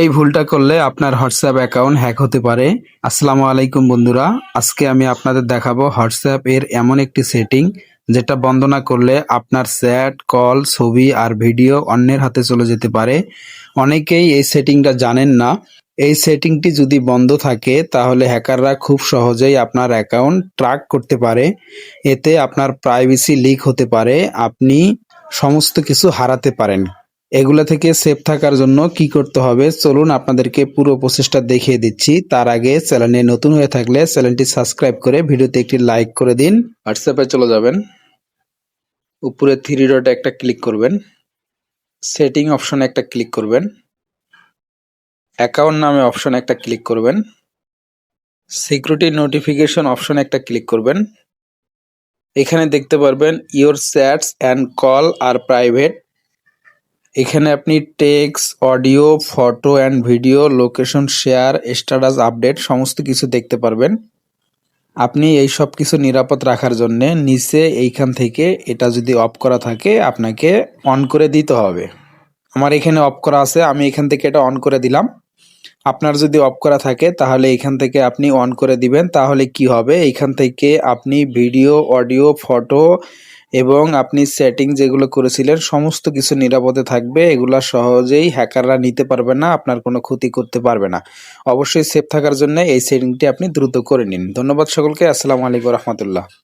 এই ভুলটা করলে আপনার হোয়াটসঅ্যাপ অ্যাকাউন্ট হ্যাক হতে পারে। আসসালামু আলাইকুম বন্ধুরা, আজকে আমি আপনাদের দেখাবো হোয়াটসঅ্যাপ এর এমন একটি সেটিং যেটা বন্ধ না করলে আপনার চ্যাট, কল, ছবি আর ভিডিও অন্যের হাতে চলে যেতে পারে। অনেকেই এই সেটিংটা জানেন না। এই সেটিংটি যদি বন্ধ থাকে, তাহলে হ্যাকাররা খুব সহজেই আপনার অ্যাকাউন্ট ট্র্যাক করতে পারে। এতে আপনার প্রাইভেসি লিক হতে পারে। আপনি সমস্ত কিছু হারাতে পারেন। এগুলা থেকে সেফ থাকার জন্য কি করতে হবে? চলুন আপনাদেরকে পুরো প্রসেসটা দেখিয়ে দিচ্ছি। তার আগে চ্যানেলে নতুন হয়ে থাকলে চ্যানেলটি সাবস্ক্রাইব করে ভিডিওতে একটি লাইক করে দিন। হোয়াটসঅ্যাপে চলে যাবেন। উপরে থ্রি ডট একটা ক্লিক করবেন। সেটিং অপশনে একটা ক্লিক করবেন। অ্যাকাউন্ট নামে অপশনে একটা ক্লিক করবেন। সিকিউরিটি নোটিফিকেশন অপশনে একটা ক্লিক করবেন। এখানে দেখতে পারবেন ইওর চ্যাটস অ্যান্ড কল আর প্রাইভেট এখানে আপনি text audio photo and video location share status update সমস্ত কিছু দেখতে পারবেন। আপনি এই সব কিছু নিরাপদ রাখার জন্য নিচে এইখান থেকে এটা যদি অফ করা থাকে, আপনাকে অন করে দিতে হবে। আমার এখানে অফ করা আছে, আমি এখান থেকে এটা অন করে দিলাম। আপনার যদি অফ করা থাকে, তাহলে এখান থেকে আপনি অন করে দিবেন, তাহলে কি হবে? এইখান থেকে আপনি ভিডিও অডিও ফটো এবং আপনি সেটিং যেগুলো করেছিলেন, সমস্ত কিছু নিরাপদে থাকবে। এগুলো সহজেই হ্যাকাররা নিতে পারবে না, আপনার কোনো ক্ষতি করতে পারবে না। অবশ্যই সেফ থাকার জন্য এই সেটিংটি আপনি দ্রুত করে নিন। ধন্যবাদ সকলকে, আসসালামু আলাইকুম রহমতুল্লাহ।